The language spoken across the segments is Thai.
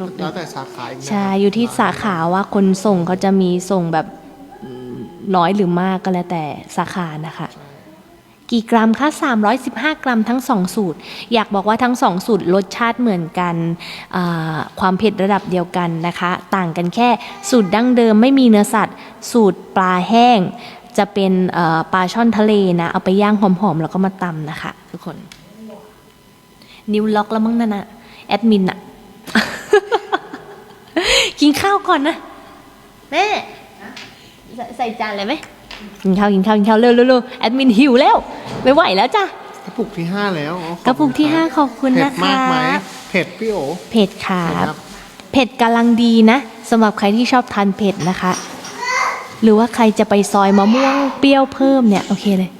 รถแล้วแต่สาขาอีกนะใช่อยู่ที่สาขาว่าคนส่งเขาจะมีส่งแบบอืมน้อยหรือมากก็แล้วแต่สาขานะคะ กี่กรัมคะ315 กรัมทั้ง 2 สูตร อยากบอกว่าทั้ง 2 สูตรรสชาติเหมือนกันอ่าความเผ็ดระดับเดียวกันนะคะ ต่างกันแค่สูตรดั้งเดิมไม่มีเนื้อสัตว์ สูตรปลาแห้ง จะเป็นเอ่อปลาช่อนทะเลนะ เอาไปย่างหอมๆ แล้วก็มาตำนะคะ ทุกคน นิ้วล็อกแล้วมั้งนั่นนะแอดมินอะ กินข้าวก่อนนะ แม่ใส่ใส่จานเลยไหมกินข้าวกินข้าวกินข้าวเร็วเร็วเร็วแอดมินหิวแล้ว ไม่ไหวแล้วจ้ะกระปุกที่ห้าแล้วอ๋อขอบคุณกระปุกที่คบห้าขอบคุณเผ็นะดคะมากไหมเผ็ดพี่โอเผ็ดครัเผ็ดบครับเผ็ดกำลังดีนะสำหรับใครที่ชอบทานเผ็ดนะคะ หรือว่าใครจะไปซอยมะม่วงเปรี้ยวเพิ่มเนี่ย โอเคเลย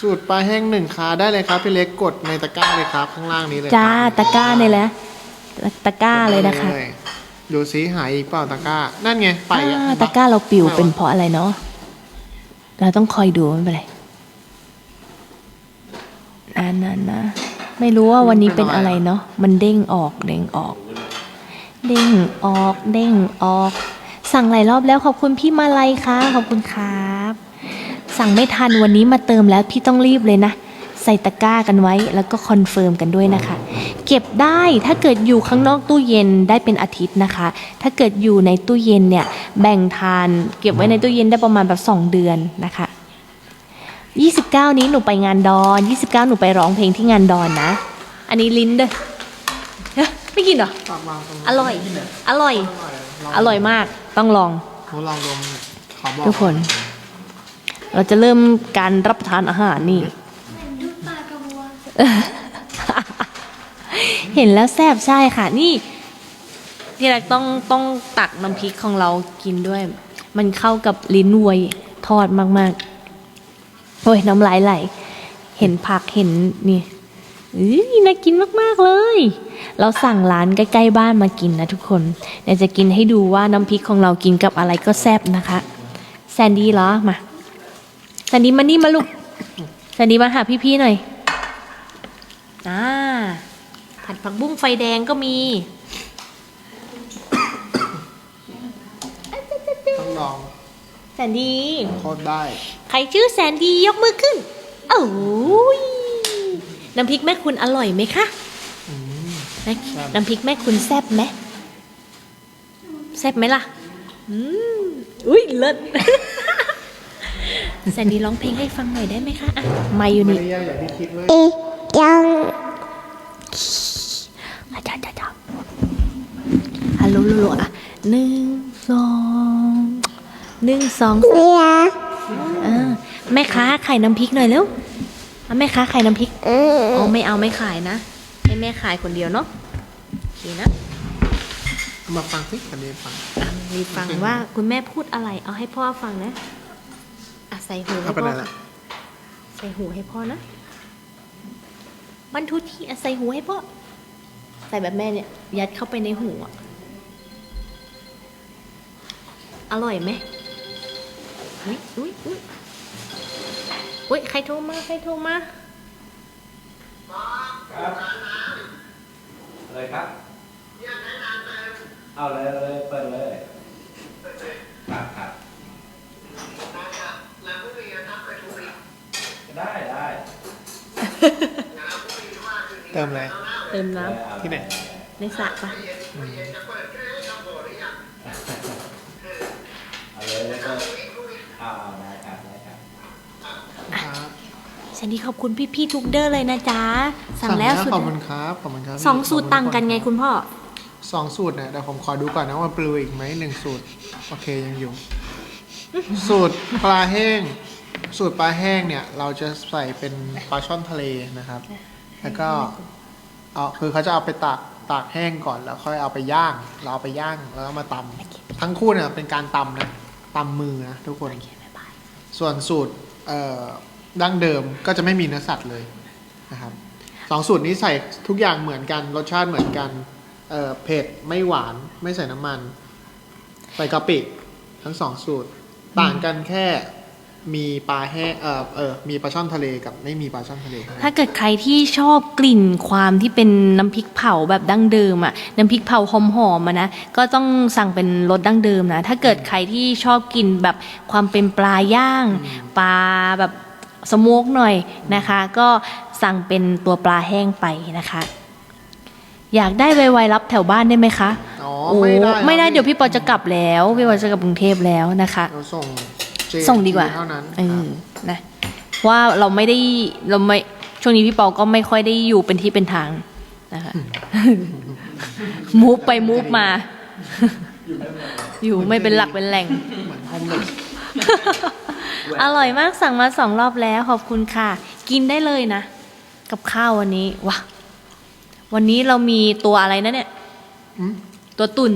สูตรปลาแห้งหนึ่งคาได้เลยครับพี่เล็กกดในตะกร้าเลยครับข้างล่างนี้เลยจ้าครับตะกร้าเลยแหละ ตะกร้าเลยนะคะลดูซิหายอีกเปล่าตะกร้า นั่นไงไปอะอ่าตะกร้าเราปิวเป็นเพราะอะไรเนาะเราต้องคอยดูไม่เป็นไรอันนั้นนะไม่รู้ว่าวันนี้เป็นอะไรเนาะมันเด้งออกเด้งออก เด้งออกเด้งออก สั่งหลายรอบแล้วขอบคุณพี่มาลัยค่ะขอบคุณครับ สั่งไม่ทันวันนี้มาเติมแล้วพี่ต้องรีบเลยนะ ใส่ตะกร้ากันไว้แล้วก็คอนเฟิร์มกันด้วยนะคะ เก็บได้ถ้าเกิดอยู่ข้างนอกตู้เย็นได้เป็นอาทิตย์นะคะ ถ้าเกิดอยู่ในตู้เย็นเนี่ยแบ่งทาน เก็บไว้ในตู้เย็นได้ประมาณแบบ 2 เดือนนะคะ 29 นี้หนูไปงานดอน 29 หนูไปร้องเพลงที่งานดอนนะ อันนี้ลิ้นเด้อเฮ้ยไม่กินเหรอตักมาตรงนี้อร่อย อร่อย อร่อยมากต้องลองผมลองดมขอบอกทุกคน เราจะเริ่มการรับประทานอาหารนี่ เห็นแล้วแซ่บใช่ค่ะ นี่ที่แรกต้องต้องตักน้ำพริกของเรากินด้วย มันเข้ากับลิ้นวัวทอดมาก ๆ โอ้ยน้ำลายไหล เห็นผักเห็นนี่อื้อน่ากินมาก ๆ เลย เราสั่งร้านใกล้ ๆ บ้านมากินนะทุกคนเดี๋ยวจะกินให้ดูว่าน้ำพริกของเรากินกับอะไรก็แซ่บนะคะ แซนดี้เหรอ มา แซนดี้มานี่มาลูก แซนดี้มาหาพี่ ๆ หน่อย อ่าผัดผักบุ้งไฟแดงก็มี ต้องลองแซนดี้โคตรได้ ใครชื่อแซนดี้ยกมือขึ้นโอ้ยน้ำพริกแม่คุณอร่อยไหมคะอืมนะแซ่บน้ำพริกแม่คุณแซ่บไหมแซ่บไหมล่ะ อืมอุ้ยเลิศแซนดี้ร้องเพลงให้ฟังหน่อยได้ไหมคะอะ มาอยู่ไม่นี่ ได้ยากอย่างที่คิดเลยอี ยังอาจารย์อาจารย์ฮัลโหลฮัลโหลอะหนึ่งสองหนึ่งสองเมียอ่าแม่ค้าขายน้ำพริกหน่อยเร็วอะแม่ค้าขายน้ำพริกอืมอ๋อไม่เอาไม่ขายนะให้แม่ขายคนเดียวเนาะโอเคนะมาฟังสิคันนี้ฟังอะมีฟังว่าคุณแม่พูดอะไร เอาให้พ่อฟังนะอะใส่หูให้เอาไปพ่ไหนอละใส่หูให้พ่อนะ บรรทุทีอะใส่หูให้พ่อใส่แบบแม่เนี่ย ยัดเข้าไปในหูอะ อร่อยไหมอุ้ยอุ้ยอุ้ยอุ้ยใครโทรมา ใครโทรมาอะไรครับเอาเลยเอาเลยเปิดเลยครับครับได้ได้ เติมอะไร เติมน้ที่ไหนำในสระปะเอาเลยแล้วก็เอาเอาได้ครับได้ครับครับ ฉันดีขอบคุณพี่ๆทุกเดอร์เลยนะจ๊ะ สั่งแล้วสุดขอบคุณครับขอบคุณครับสองสูตรต่างกันไงคุณพ่อ สองสูตรเนี่ยเดี๋ยวผมขอดูก่อนนะว่าปลืออีกไหมหนึ่งสูตร โอเคยังอยู่ สูตรปลาแห้ง สูตรปลาแห้งเนี่ย เราจะใส่เป็นปลาช่อนทะเลนะครับ แล้วก็เอาคือเขาจะเอาไปตากตากแห้งก่อนแล้วค่อยเอาไปย่าง เราเอาไปย่างแล้วเอามาตำทั้งคู่เนี่ยเป็นการตำนะตำมือนะทุกคน ส่วนสูตรเอ่อดั้งเดิมก็จะไม่มีเนื้อสัตว์เลยนะครับสองสูตรนี้ใส่ทุกอย่างเหมือนกันรสชาติเหมือนกันเอ่อเผ็ดไม่หวานไม่ใส่น้ำมัน ใส่กะปิทั้งสองสูตร ต่างกันแค่ มีปลาแห้งเออเออมีปลาช่อนทะเลกับไม่มีปลาช่อนทะเลถ้าเกิดใครที่ชอบกลิ่นความที่เป็นน้ำพริกเผาแบบดั้งเดิมอะน้ำพริกเผาหอมๆอะนะก็ต้องสั่งเป็นรสดั้งเดิมนะถ้าเกิดใครที่ชอบกินแบบความเป็นปลาย่าง ปลาแบบสโมกหน่อยนะคะ ก็สั่งเป็นตัวปลาแห้งไปนะคะ อยากได้ไวๆรับแถวบ้านได้ไหมคะอ๋อโอ้ไม่ได้ไม่ได้ครับเดี๋ยวพี่ปอจะกลับแล้วพี่ปอจะกลับกรุงเทพแล้วนะคะ เราส่ง JMT ส่งดีกว่าเท่านั้นเอครัอบนะว่าเราไม่ได้เราไม่ช่วงนี้พี่ปอก็ไม่ค่อยได้อยู่เป็นที่เป็นทางนะคะมูฟไปมูฟมา อยู่ไม่เป็นหลักเป็นแหล่งเหมือนโฮมเลสอร่อยมากสั่งมาสองรอบแล้วขอบคุณค่ะ กินได้เลยนะ กับข้าววันนี้ว้าวันนี้เรามีตัวอะไรนะเนี่ยอืมตัวตุน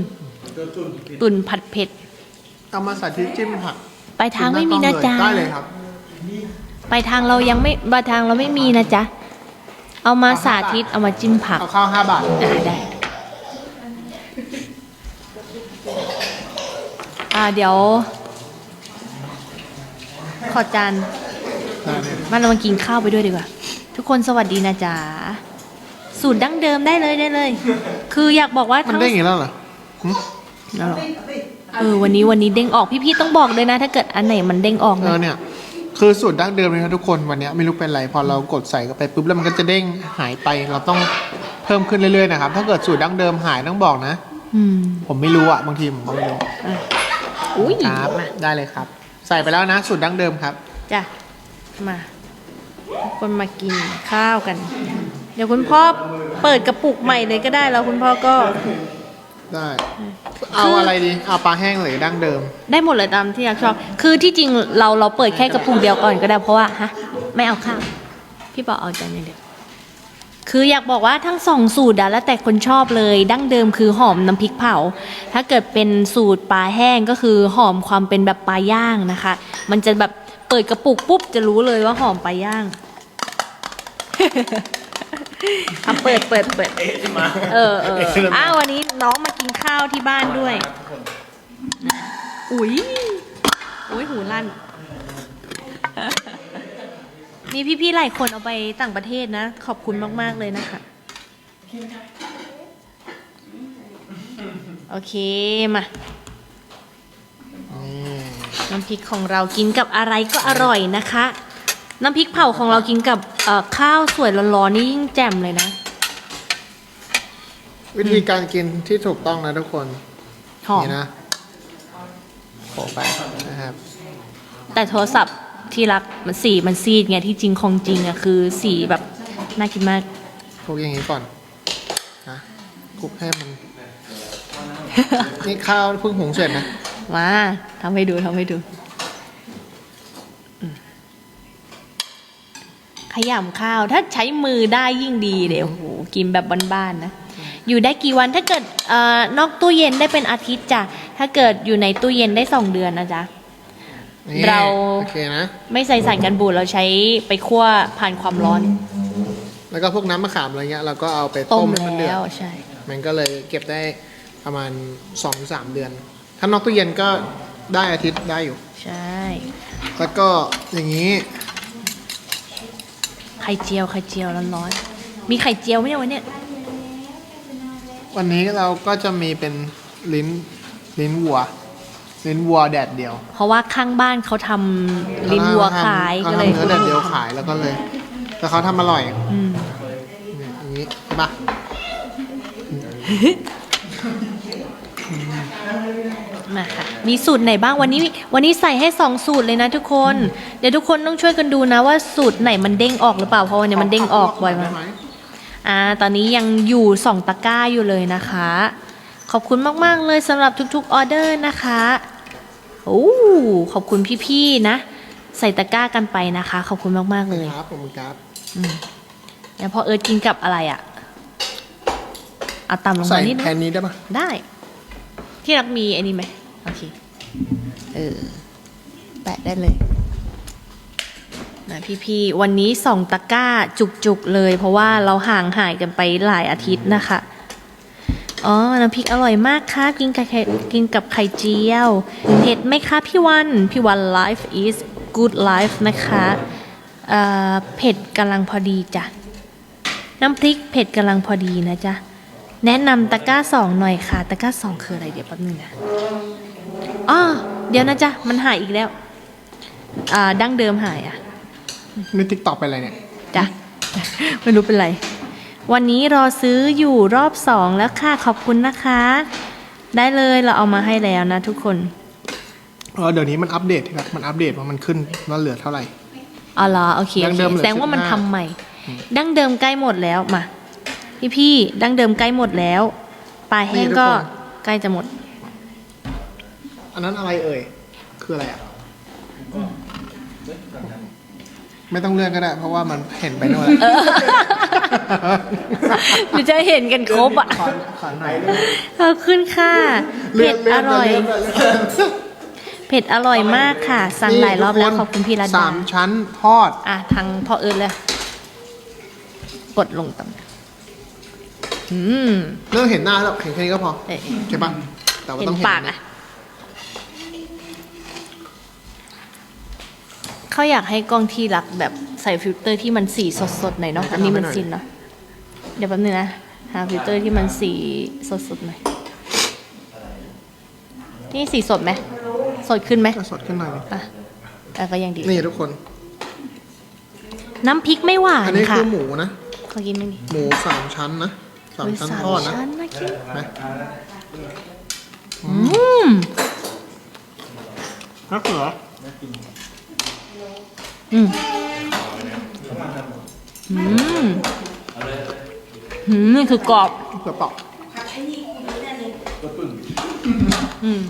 ตุนผัดเผ็ดเอามาสาธิตจิ้มผัก ไปทางไม่มีนะจ๊ะได้เลยครับไปทางเรายังไม่ไปทางเราไม่มีนะจ๊ะ เอามาสาธิตเอามาจิ้มผักเอาข้าวห้าบาทอ่าได้อ่าเดี๋ยว ขอจานได้เลยมาเรามากินข้าวไปด้วยดีกว่า ทุกคนสวัสดีนะจ๊ะ สูตรดั้งเดิมได้เลยได้เลย คืออยากบอกว่ามันทั้งได้อย่างนี้แล้วเหรอหึแล้วเหรอ เออวันนี้วันนี้เด้งออกพี่ๆต้องบอกเลยนะ ถ้าเกิดอันไหนมันเด้งออกเอนะ อเนี่ย คือสูตรดั้งเดิมเลยครับทุกคนวันเนี้ยไม่รู้เป็นไรพอเรากดใส่เข้าไปปุ๊บแล้วมันก็จะเด้งหายไปเราต้องเพิ่มขึ้นเรื่อยๆนะครับถ้าเกิดสูตรดั้งเดิมหายต้องบอกนะ อืมผมไม่รู้อะบางทีผมก็ไม่รู้อุ้ยครับมาได้เลยครับ ใส่ไปแล้วนะสูตรดั้งเดิมครับ จ้ะมาทุกคนมากินข้าวกัน เดี๋ยวคุณพ่อเปิดกระปุกใหม่เลยก็ได้แล้วคุณพ่อก็ ได้ เอาอะไรดี เอาปลาแห้งหรือดั้งเดิม ได้หมดเลยตามที่อยากชอบ คือที่จริงเราเราเปิดแค่กระปุกเดียวก่อนก็ได้เพราะว่าฮะไม่เอาข้าว พี่บอกเอาจานอย่างเดียว คืออยากบอกว่าทั้งสองสูตรอะแล้วแต่คนชอบเลย ดั้งเดิมคือหอมน้ำพริกเผา ถ้าเกิดเป็นสูตรปลาแห้งก็คือหอมความเป็นแบบปลาย่างนะคะ มันจะแบบเปิดกระปุกปุ๊บจะรู้เลยว่าหอมปลาย่าง อะเปิดเปิดเปิดเออเอออ้าววันนี้น้องมากินข้าวที่บ้านด้วย อุ๊ยอุ๊ยหูลั่น มีพี่ๆหลายคนเอาไปต่างประเทศนะ ขอบคุณมากๆเลยนะคะ โอเคมานี่น้ำพริกของเรากินกับอะไรก็อร่อยนะคะ น้ำพริกเผาของเรากินกับเอ่อข้าวสวยร้อนๆนี่ยิ่งแจ่มเลยนะ วิธีการกินที่ถูกต้องนะทุกคนหอม นี่นะโขไปนะครับ แต่โทรศัพท์ที่รักมันสีมันซีดไงที่จริงของจริงอะคือสีแบบน่ากินมาก คลุกอย่างนี้ก่อนนะคลุกให้มัน นี่ข้าวเพิ่งหุงเสร็จนะ มาทำให้ดูทำให้ดูอืม ขยำข้าว ถ้าใช้มือได้ยิ่งดีเดี๋ยวโอ้โหกินแบบบ้านๆนะ อยู่ได้กี่วันถ้าเกิดเอ่อนอกตู้เย็นได้เป็นอาทิตย์จ้ะ ถ้าเกิดอยู่ในตู้เย็นได้สองเดือนนะจ๊ะ นี่เรา โอเคนะ ไม่ใส่สารกันบูดเราใช้ไปคั่วผ่านความร้อนแล้วก็พวกน้ำมะขามอะไรเงี้ยเราก็เอาไปต้ต้มมให้มันเดือดแล้วใช่ มันก็เลยเก็บได้ประมาณสองสามเดือน ถ้านอกตู้เย็นก็ได้อาทิตย์ได้อยู่ ใช่ แล้วก็อย่างนี้ไข่เจียวไข่เจียวร้อนๆมีไข่เจียวไหมเนี่ยวันเนี้ยวันนี้เราก็จะมีเป็นลิ้นลิ้นวัว ลิ้นวัวแดดเดียวเพราะว่าข้างบ้านเขาทำลิ้นวัวขายเขาก็ทำเลยเนื้อแดดเดียวขายแล้วก็เลย แต่เขาทำอร่อยอืมเนี่ยอย่างนี้ใช่ ปะมาค่ะมีสูตรไหนบ้างวันนี้วันนี้ใส่ให้สองสูตรเลยนะทุกคน เดี๋ยวทุกคนต้องช่วยกันดูนะว่าสูตรไหนมันเด้งออกหรือเปล่าเพราะวันนี้มันเด้งออกบ่อยมากอ่าตอนนี้ยังอยู่สองตะกร้าอยู่เลยนะคะ ขอบคุณมากๆเลยสำหรับทุกๆออเดอร์นะคะโอ้ขอบคุณพี่ๆนะ ใส่ตะกร้ากันไปนะคะ ขอบคุณมากๆเลยครับผมครับแล้วพอเอิร์ธกินกับอะไรอะ่ะเอาตำลงมานิดแทนึนงนี้ได้ปะได้ ที่รักมีไอ้นี่ไหม อเค เออ แปะได้เลยนะพี่ๆ วันนี้สองตะกร้าจุกๆเลย เพราะว่าเราห่างหายกันไปหลายอาทิตย์นะคะ อ๋อ น้ำพริกอร่อยมากค่ะ กินกับไข่กินกับไข่เจียว เผ็ดไหมคะพี่วัน พี่วัน life is Good Life นะคะเอ่อเผ็ดกำลังพอดีจ้ะ น้ำพริกเผ็ดกำลังพอดีนะจ๊ะ แนะนำตะกร้าสองหน่อยค่ะ ตะกร้าสองคืออะไรเดี๋ยวแป๊บนึงนะอ๋อเดี๋ยวนะจ๊ะ มันหายอีกแล้ว อ่า ดั้งเดิมหายอะนี่ติ๊กตอกไปอะไรเนี่ย จ้ะ ไม่รู้เป็นไร วันนี้รอซื้ออยู่รอบสองแล้วค่ะ ขอบคุณนะคะ ได้เลยเราเอามาให้แล้วนะทุกคน เออเดี๋ยวนี้มันอัปเดตที่แบบมันอัปเดตว่ามันขึ้นว่าเหลือเท่าไหร่ อ๋อเหรอโอเคดั้โองเคเดิมเหลือแสดงว่ามัน15 ทำใหม่ ดั้งเดิมใกล้หมดแล้วมา พี่พี่ๆดั้งเดิมใกล้หมดแล้ว ปลายแห้งก็ใกล้จะหมด อันนั้นอะไรเอ่ย คืออะไรอะ ไม่ต้องเลื่อนก็ได้ เพราะว่ามันเห็นไปโน่นแล้วหรือจะเห็นกันครบอะขอขอหน่อยขอบคุณค่ะเลื่เผ็อนดเลื่อนร่อยเลื่นเลื่อนเผ็ดอร่อยมากค่ะ สั่งหลายรอบแล้วขอบคุณพี่รัตสาดามชั้นทอด อะทางพ่อเอิญเลย กดลงต่ำ อืมเรื่องเห็นหน้าแล้วเห็นแค่นี้ก็พอเอ๊ะใช่ปะแต่ว่าเห็นต้องเห็นปากอะเขาอยากให้กล้องที่รักแบบใส่ฟิลเตอร์ที่มันสีสดๆหน่อยเนาะอันนี้มันซินเนาะเดี๋ยวแป๊บนึงนะ หาฟิลเตอร์ที่มันสีสดๆหน่อยนี่สีสดไหมสดขึ้นไหมก็สดขึ้นหน่อยดิอะอะก็ยังดี นี่ทุกคน น้ำพริกไม่หวานอันนี้ค่ะคือหมูนะขอกินหน่อยดิหมูสามชั้นนะ สามเฮ้ยชั้นสามทอดนะชั้นนะคิดนะอืมมะเขืออืมอืมอืมนี่คือกรอบมะเขือเปราะอืม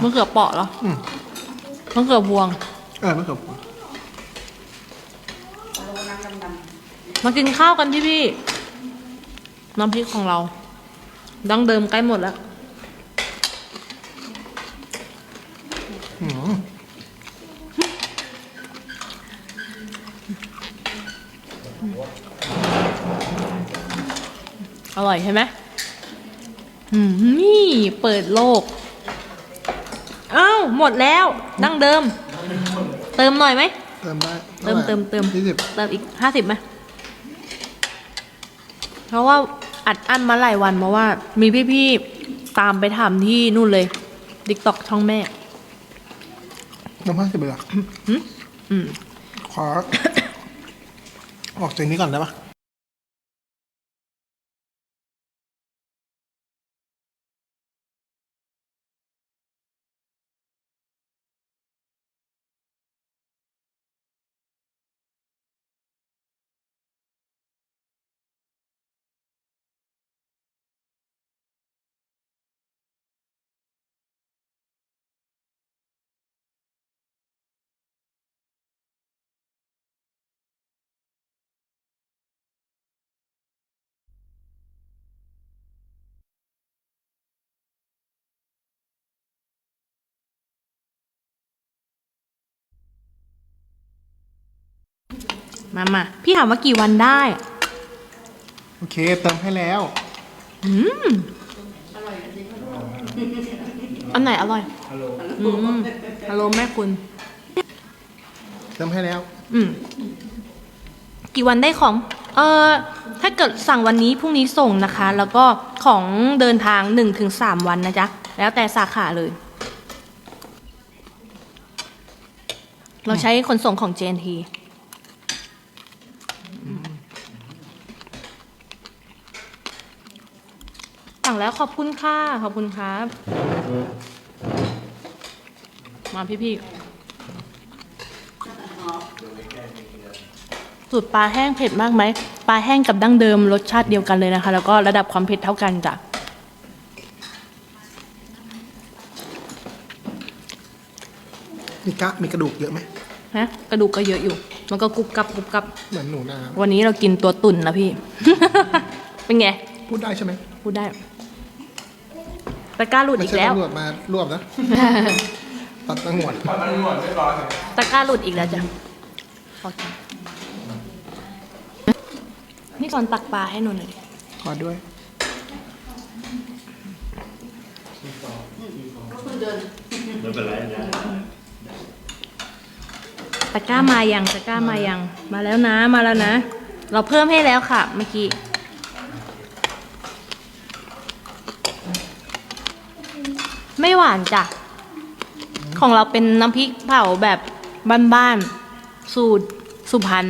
มะเขือเปราะเหรออืมมะเขือพวง เออมะเขือพวงมากินข้าวกันพี่พี่น้ำพริกของเรา ดั้งเดิมใกล้หมดแล้วอร่อยใช่ไหมอืมนี่เปิดโลก อ้าว หมดแล้ว ดั้งเดิม เติมหน่อยไหม เติมได้เติมเติมเติม ยี่สิบเติมอีกห้าสิบไหมเพราะว่าอัดอั้นมาหลายวันเพราะว่า มีพี่ๆตามไปถามที่นู่นเลยดิกตอกช่องแม่ น้ำห้าสิบเลยเหรออืม ขอ ออกจากนี้ก่อนได้ปะ มามาพี่ถามว่ากี่วันได้ โอเค เติมให้แล้ว อืมอันไหนอร่อยอืมฮัลโหลแม่คุณ เติมให้แล้ว อืม กี่วันได้ของ เอ่อถ้าเกิดสั่งวันนี้พรุ่งนี้ส่งนะคะ แล้วก็ของเดินทางหนึ่งถึงสามวันนะจ๊ะ แล้วแต่สาขาเลย เราใช้ขนส่งของ JNT แล้วขอบคุณค่ะ ขอบคุณครับ มาพี่ๆสูตรปลาแห้งเผ็ดมากไหมปลาแห้งกับดั้งเดิมรสชาติเดียวกันเลยนะคะ แล้วก็ระดับความเผ็ดเท่ากันจ้ะมีกะมีกระดูกเยอะไหมฮะกระดูกก็เยอะอยู่ มันก็กรุบกรับกรุบกรับเหมือนหนูนาวันนี้เรากินตัวตุ่นนะพี่ เป็นไง พูดได้ใช่ไหมพูดได้ ตะกร้าหลุดอีกแล้ว ตำรวจมารวบนะ ตัดตำรวจพอมันหมดเรียบร้อยครับตะกร้าหลุดอีกแล้วจ้ะนี่ก่อนตักปลาให้หนูหน่อยขอด้วยตะก้ามายังตะก้ามายัง มาแล้วนะ มาแล้วนะ เราเพิ่มให้แล้วค่ะ เมื่อกี้ ไม่หวานจ้ะ ของเราเป็นน้ำพริกเผาแบบบ้านๆ สูตรสุพรรณ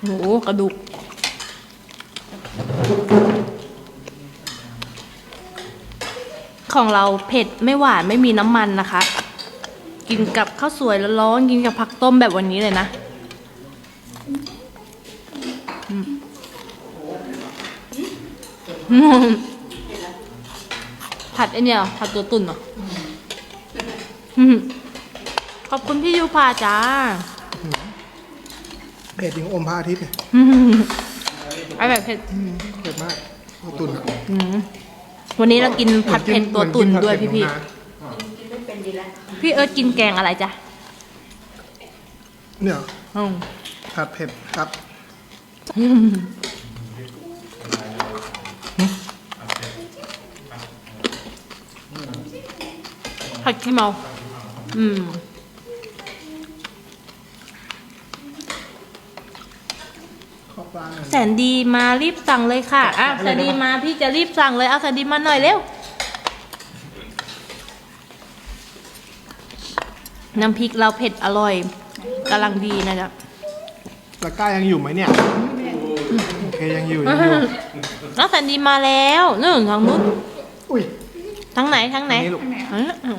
โหกระดูก ของเราเผ็ดไม่หวานไม่มีน้ำมันนะคะ กินกับข้าวสวยร้อนๆกินกับผักต้มแบบวันนี้เลยนะอืมอืม ผัดไอเนี่ยเหรอผัดตัวตุ่นเหรออืมขอบคุณพี่ยูพาจ้าเผ็ดยิงอมพระอาทิตย์เนี่ยอืมไอแบบเผ็ดเผ็ดมากตัวตุ่นอะอืมวันนี้เรากินผัดเผ็ดตัวตุ่นด้วยพี่พี่เหมือนกินผัดเผ็ดน้ำนาๆพี่เอิร์ธกินแกงอะไรจ๊ะเนี่ยอืมผัดเผ็ดครับ ผัดขี้เมา อืม ขอปลาหน่อยแสนดีมารีบสั่งเลยค่ะอะสั่แสงนเลยดีได้ปะมาพี่จะรีบสั่งเลยเอาแสนดีมาหน่อยเร็ว น้ำพริกเราเผ็ดอร่อยกำลังดีนะจ๊ะตะกร้ายังอยู่ไหมเนี่ยโอเคยังอยู่ยังอยู่น้องแสนดีมาแล้วนึ่งทางนู้นอุ้ย ทางไหนทางไหนนี่ลูกอืมอืม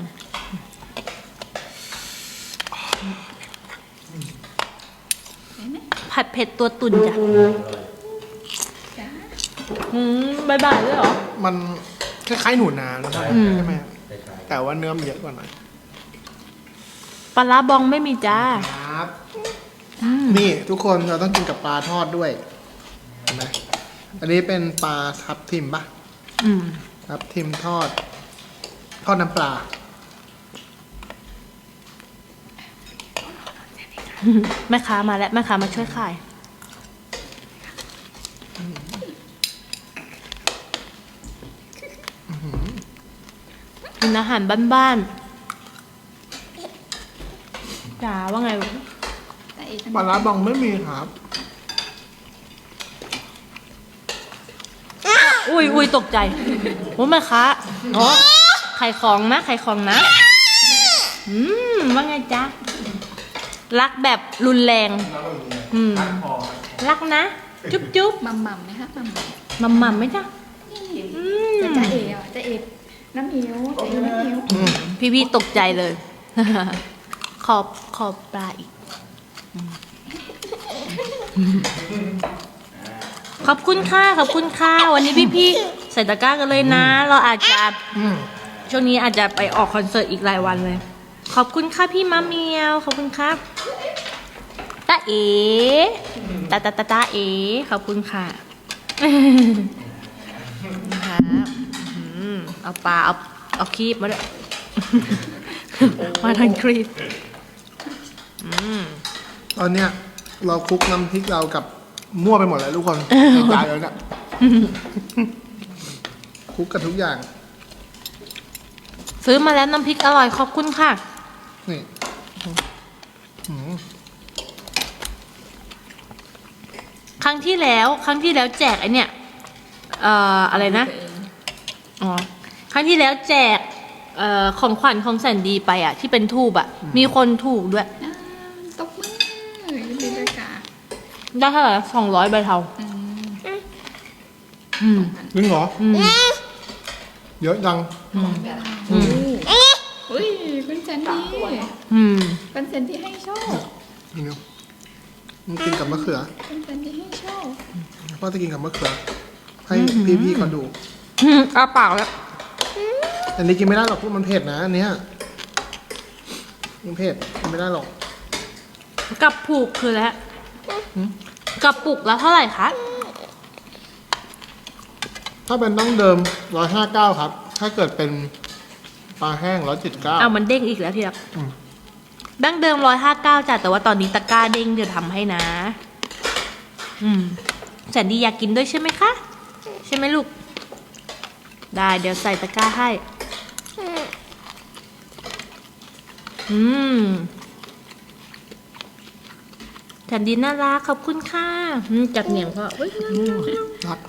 ผัดเผ็ดตัวตุ่นจ้ะอืมบายบายด้วยเหรอ มันคล้ายๆหนูนาแล้วใช่อืม ไหมแต่ว่าเนื้อมันเยอะกว่าหน่อยปลาร้าบองไม่มีจ้าครับ อืมนี่ทุกคนเราต้องกินกับปลาทอดด้วยเห็นไหมอันนี้เป็นปลาทับทิมปะอืม ทับทิมทอด ทอดน้ำปลา แม่ค้ามาแล้วแม่ค้ามาช่วยขายกินอาหารบ้านๆจ๋าว่าไงแต่อีกปลาร้าบองไม่มีครับ อุ้ยอุ้ยตกใจโอ้แม่ค้าอ๋อขายของนะขายของนะ อืม ว่าไงจ๊ะ รักแบบรุนแรง อืมรักนะ จุ๊บจุ๊บมัมมัมไหมคะมัมมัมมัมมัมไหมจ๊ะอืมจะจะเอ๋อะจะเอ๋น้ำเอียวจะเอ๋น้ำเอียวพี่พี่ตกใจเลย ขอบขอบปลาอีก ขอบคุณค่ะ ขอบคุณค่ะ วันนี้พี่พี่ๆใส่ตะกร้ากันเลยนะ เราอาจจะอืมช่วงนี้อาจจะไปออกคอนเสิร์ตอีกหลายวันเลย ขอบคุณค่ะพี่มะเมียว ขอบคุณครับตาเอ๋ตาตาตาตาเอ๋ขอบคุณค่ะนะคะอืมเอาปลาเอาเอาคีบมาด้วยมาทางครีบอืมตอนเนี้ยเราคลุกน้ำพริกเรากับมั่วไปหมดแล้วทุกคนในจานแล้วเนี่ยคลุกกับทุกอย่าง ซื้อมาแล้วน้ำพริกอร่อยขอบคุณค่ะ นี่อืมครั้งที่แล้ว ครั้งที่แล้วแจกไอเนี่ย เอ่ออะไรนะ อ๋อ ครั้งที่แล้วแจก เอ่อของขวัญของแสนดีไปอะ ที่เป็นทูบอะ มีคนถูกด้วยอ่าตบมือยินดีด้วยค่ะได้เท่าไหร่สองร้อยใบเทาอืมอืมจริงเหรอ อืม เยอะจังอืมอุ้ย คุณแซนดี้อืมคุณแซนดี้ให้โชคนี่เนาะมันกินกับมะเขือคุณแซนดี้ให้โชคพ่อจะกินกับมะเขือ ให้พี่ๆเขาดู อืมอ้าปากแล้ว อันนี้กินไม่ได้หรอกเพราะมันเผ็ดนะอันเนี้ยมันเผ็ดกินไม่ได้หรอก กับผูกคือแล้วกับปุกแล้วเท่าไหร่คะ ถ้าเป็นต้องเดิมร้อยห้าเก้าครับ ถ้าเกิดเป็น ปลาแห้งร้อยเจ็ดเก้า เอามันเด้งอีกแล้วที่รักอืม ดั้งเดิมร้อยห้าเก้าจ้ะแต่ว่าตอนนี้ตะกร้าเด้งเดี๋ยวทำให้นะ อืมแสนดีอยากกินด้วยใช่ไหมคะ ใช่ไหมลูก ได้เดี๋ยวใส่ตะกร้าให้ อืมจันดีน่ารักขอบคุณค่ะอืมจับเหนียงพ่อเฮ้ยรัก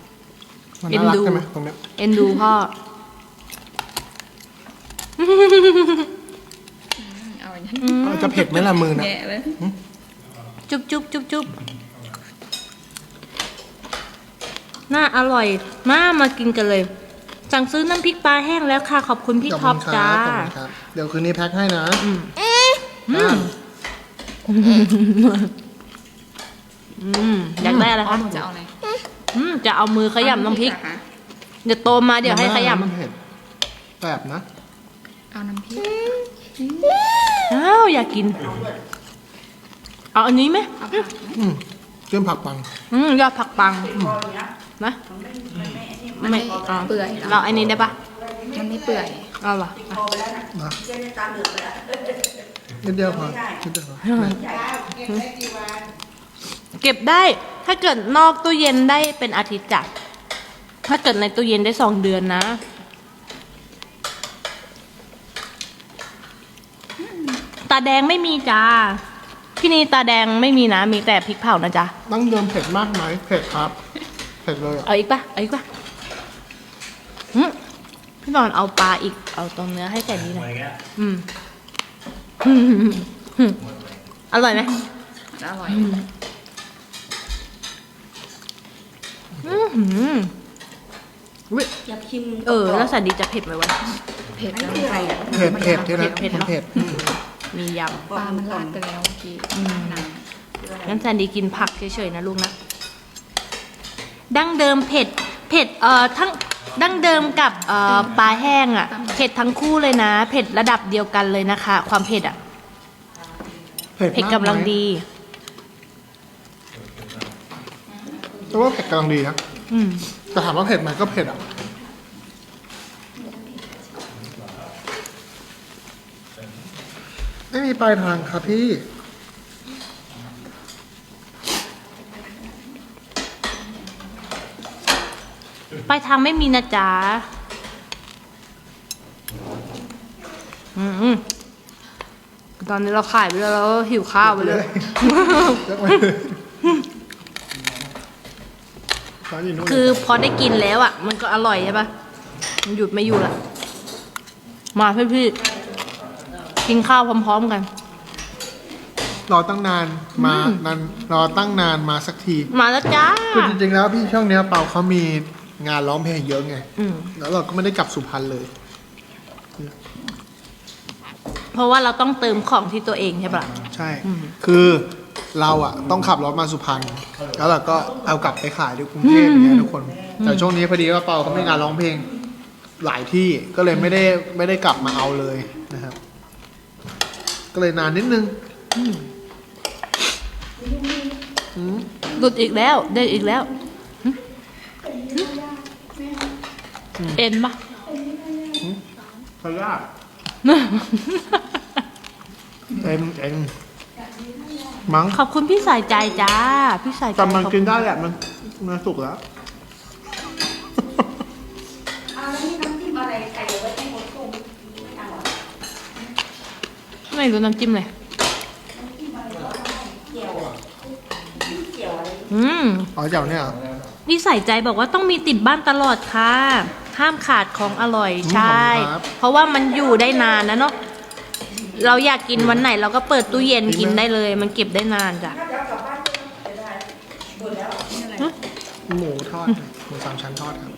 มันเอ็นน่ารักดู ใช่ไหมตรงเนี้ยเอ็นดูพ่อ เอาอย่างนั้นอืมจะเผ็ดไหมล่ะมือนะแย่เลยจุ๊บจุ๊บจุ๊บจุ๊บน่าอร่อยมากมากินกันเลย สั่งซื้อน้ำพริกปลาแห้งแล้วค่ะ ขอบคุณพี่ขอบท็อปคุณคจ้ารับขอบคุณครับเดี๋ยวคืนนี้แพ็คให้นะอืมอ่าอืมอยากได้อะไรอ๋อคะหนูจะเอาอะไรอืมจะเอามือขยำน้ำพริกเหอะคะเดี๋ยวโตมาเดี๋ยวให้ขยมันเผ็ดแบบนะ เอาน้ำพริกำอ้าวอยากกิน เอาอันนี้ไหมเอาผักอืมเครื่องผักปัง อืมยอดผักปังนะมันไม่อาเปื่อยหรเราออันนี้ได้ปะมันไม่เปื่อยเอาเหรออะนะนิดเดียวพอนิดเดียวพอเก็บได้ ถ้าเกิดนอกตู้เย็นได้เป็นอาทิตย์จ้ะถ้าเกิดในตู้เย็นได้สองเดือนนะาแดงไม่มีจ้า ที่นี่ตาแดงไม่มีนะ มีแต่พริกเผานะจ๊ะตั้งเดิมเผ็ดมากไหมเผ็ดครับ เผ็ดเลยอะเอาอีกปะเอาอีกปะหึพี่บอลเอาปลาอีก เอาตรงเนื้อให้แต่นี้หน่อยอืมอร่อยไหมอร่อย อื้อหืออุ๊ยอยากชิมเออ แล้วสันดีจะเผ็ดไหมวะ เผ็ดอันแล้วนี้คืออะไรอะเผ็ดเผ็ดที่นะเผ็ดเผ็ดเนอะ เผ็ด มียปลามันลาดไปแล้วเมื่อกี้น้ำงั้นสันดีกินผักเฉยๆนะลูกนะ ดั้งเดิมเผ็ด เผ็ดเอ่อทั้งดั้งเดิมกับเอ่อปลาแห้งอะ เผ็ดทั้งคู่เลยนะ เผ็ดระดับเดียวกันเลยนะคะ ความเผ็ดอะ เผ็ดเผ็ดมากกำลังไหมดีแต่ว่าเผ็ดกำลังดีนะอืมแต่ถามว่าเผ็ดไหมก็เผ็ดอะ ไม่มีปลายทางครับพี่ ปลายทางไม่มีนะจ๊ะอืมอืมตอนนี้เราขายไปแล้วเราก็หิวข้าวไปเลยยกมาเลยร้านอยู่นู่นคือพอได้กินแล้วอะ มันก็อร่อยใช่ปะมันหยุดไม่อยู่ละมาพี่พี่ๆ กินข้าวพร้อม ๆ กัน รอตั้งนานมานานรอตั้งนานมาสักทีมาแล้วจ้า คือจริงๆแล้วพี่ช่องเนี้ยเปาเขามีงานร้องเพลงเยอะไงอืม แล้วเราก็ไม่ได้กลับสุพรรณเลย เพราะว่าเราต้องเติมของที่ตัวเองใช่ปะใช่อืมคือเราอะต้องขับรถมาสุพรรณ แล้วเราก็เอากลับไปขายที่กรุงเทพอย่างเงี้ยทุกคน แต่ช่วงนี้พอดีว่าเปาเขามีงานร้องเพลงหลายที่ ก็เลยไม่ได้ไม่ได้กลับมาเอาเลยนะครับ ก็เลยนานนิดนึงอืมหลุดอีกแล้ว ได้อีกแล้วหึหึเอ็นปะพยาธิเอ็นเอ็นมั้งขอบคุณพี่สายใจจ้า พี่สายใจแต่มันขอบกิคุนณได้แหละมันมันสุกแล้ว เอาแล้วนี่น้ำจิ้มอะไรใส่ไว้ให้หมดตุ้มไม่ทำหรอ ไม่รู้น้ำจิ้มเลยเกี่ยวเกี่ยวอะไรอืมอ๋อเจ้าเนี่ยเหรอนี่ใส่ใจบอกว่าต้องมีติดบ้านตลอดค่ะ ห้ามขาดของอร่อยอืมใช่ขอบคุณครับเพราะว่ามันอยู่ได้นานนะเนาะ เราอยากกินวันไหน เราก็เปิดตู้เย็นกินได้เลย มันเก็บได้นานจ้ะหมูทอดหมูสามชั้นทอดครับ